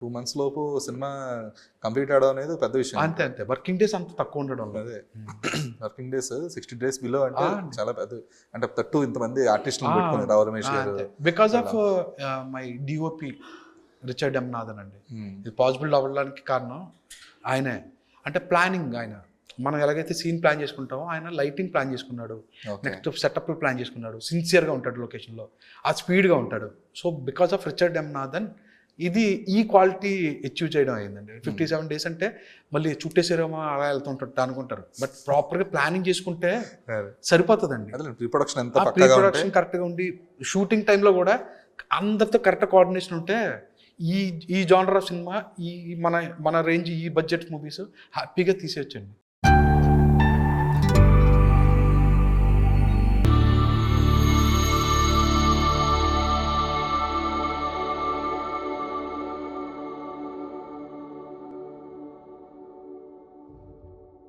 Two months లోపు cinema complete అవడం అనేది పెద్ద విషయం. అంతే అంతే. వర్కింగ్ డేస్ అంత తక్కువ ఉండడం. అదే. Working days sixty days below అంటే. చాలా పెద్ద అంటే తట్టు ఇంతమంది ఆర్టిస్టులు. పెట్టుకుని రావు రమేష్ గారు. Because of my DOP Richard M Nathan అండి. ఇది పాసిబుల్ అవ్వడానికి కారణం ఆయనే. అంటే ప్లానింగ్ ఆయన. మనం ఎలాగైతే సీన్ ప్లాన్ చేసుకుంటామో ఆయన లైటింగ్ ప్లాన్ చేసుకున్నాడు. నెక్స్ట్ సెటప్ ప్లాన్ చేసుకున్నాడు. సిన్సియర్గా ఉంటాడు లొకేషన్లో ఆ స్పీడ్గా ఉంటాడు. So because of Richard M Nathan ఇది ఈ క్వాలిటీ అచీవ్ చేయడం అయిందండి. ఫిఫ్టీ సెవెన్ డేస్ అంటే మళ్ళీ చుట్టేసేరేమో అలా వెళ్తుంటాడు అనుకుంటారు బట్ ప్రాపర్గా ప్లానింగ్ చేసుకుంటే. సరిపోతుందండి. ప్రీ ప్రొడక్షన్ ఎంత ప్రీ ప్రొడక్షన్ కరెక్ట్గా ఉండి షూటింగ్ టైంలో కూడా అందరితో కరెక్ట్ కోఆర్డినేషన్ ఉంటే ఈ ఈ జానర్ ఆఫ్ సినిమా ఈ మన మన రేంజ్ ఈ బడ్జెట్ మూవీస్ హ్యాపీగా తీసేయచ్చండి.